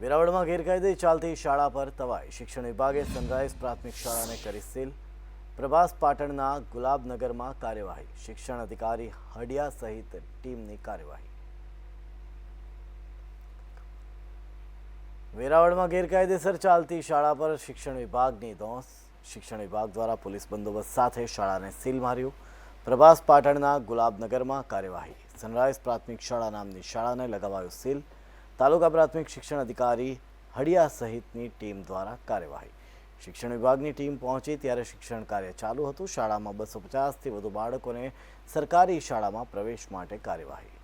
વેરાવળમાં ગેરકાયદે ચાલતી શાળા પર તવાઈ. શિક્ષણ વિભાગે સનરાઈઝ પ્રાથમિક શાળાને કરી સીલ. પ્રભાસ પાટણના ગુલાબનગરમાં કાર્યવાહી. શિક્ષણ અધિકારી હડિયા સહિત ટીમની કાર્યવાહી. વેરાવળમાં ગેરકાયદેસર ચાલતી શાળા પર શિક્ષણ વિભાગની દોંસ શિક્ષણ વિભાગ દ્વારા પોલીસ બંદોબસ્ત સાથે શાળાને સીલ માર્યું. પ્રભાસ પાટણના ગુલાબનગરમાં કાર્યવાહી. સનરાઈઝ પ્રાથમિક શાળા નામની શાળાને લગાવાયું સીલ. તાલુકા પ્રાથમિક શિક્ષણ અધિકારી હડિયા સહિતની ટીમ દ્વારા કાર્યવાહી. શિક્ષણ વિભાગની ટીમ પહોંચી ત્યારે શિક્ષણ કાર્ય ચાલુ હતું. શાળામાં બસો પચાસથી વધુ બાળકોને સરકારી શાળામાં પ્રવેશ માટે કાર્યવાહી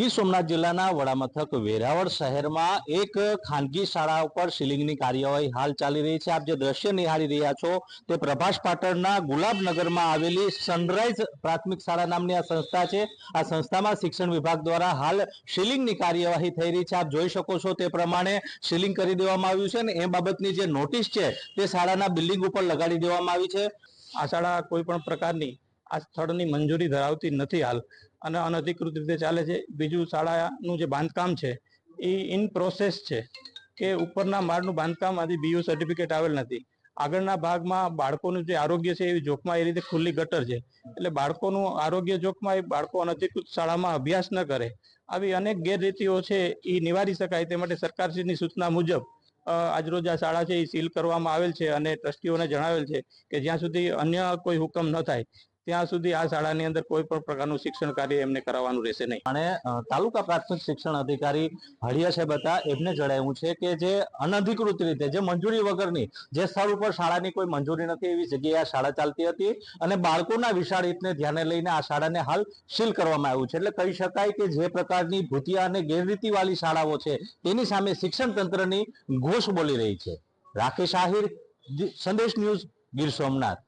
ગીર સોમનાથ જિલ્લાના વડામથક વેરાવળ શહેરમાં એક ખાનગી શાળા ઉપર સીલિંગની કાર્યવાહી હાલ ચાલી રહી છે. આપ જે દ્રશ્ય નિહાળી રહ્યા છો તે પ્રભાસ પાટણના ગુલાબનગરમાં આવેલી સનરાઈઝ પ્રાથમિક શાળા નામની આ સંસ્થા છે. આ સંસ્થામાં શિક્ષણ વિભાગ દ્વારા હાલ સીલિંગની કાર્યવાહી થઈ રહી છે. આપ જોઈ શકો છો તે પ્રમાણે સીલિંગ કરી દેવામાં આવ્યું છે અને એ બાબતની જે નોટિસ છે તે શાળાના બિલ્ડિંગ ઉપર લગાડી દેવામાં આવી છે. આ શાળા કોઈ પણ પ્રકારની આ સ્થળની મંજૂરી ધરાવતી નથી હાલ. અને અનધિકૃત રીતે ચાલે છે. બીજું શાળાનું જે બાંધકામ છે, એ ઇન પ્રોસેસ છે કે ઉપરના માળનું બાંધકામ આથી બીયુ સર્ટિફિકેટ આવેલ નથી. આગળના ભાગમાં બાળકોનું જે આરોગ્ય છે, એ જોખમાં એ રીતે ખુલ્લી ગટર છે. એટલે બાળકોનું આરોગ્ય જોખમાં એ બાળકો અનધિકૃત શાળામાં અભ્યાસ ન કરે. આવી અનેક ગેરરીતિઓ છે, એ નિવારી શકાય તે માટે સરકારશ્રીની સૂચના મુજબ આજરોજ આ શાળા છે, એ સીલ કરવામાં આવેલ છે અને ટ્રસ્ટીઓને જણાવેલ છે કે જ્યાં સુધી અન્ય કોઈ હુકમ ન થાય ત્યાં સુધી આ શાળાની અંદર કોઈ પણ પ્રકારનું શિક્ષણ કાર્ય એમને કરાવવાનું રહેશે નહીં. અને તાલુકા પ્રાથમિક શિક્ષણ અધિકારી હળિયા સાહેબ હતા, એમને જણાવ્યું છે કે જે અનધિકૃત રીતે, જે મંજૂરી વગરની, જે સ્થળ ઉપર શાળાની કોઈ મંજૂરી નથી, એવી જગ્યાએ શાળા ચાલતી હતી અને બાળકોના વિશાળ હિતને ધ્યાને લઈને આ શાળાને હાલ સીલ કરવામાં આવ્યું છે. એટલે કહી શકાય કે જે પ્રકારની ભૂતિયા અને ગેરરીતિવાળી શાળાઓ છે તેની સામે શિક્ષણ તંત્રની ઘોષ બોલી રહી છે. રાકેશ આહિર સંદેશ ન્યૂઝ ગીર સોમનાથ.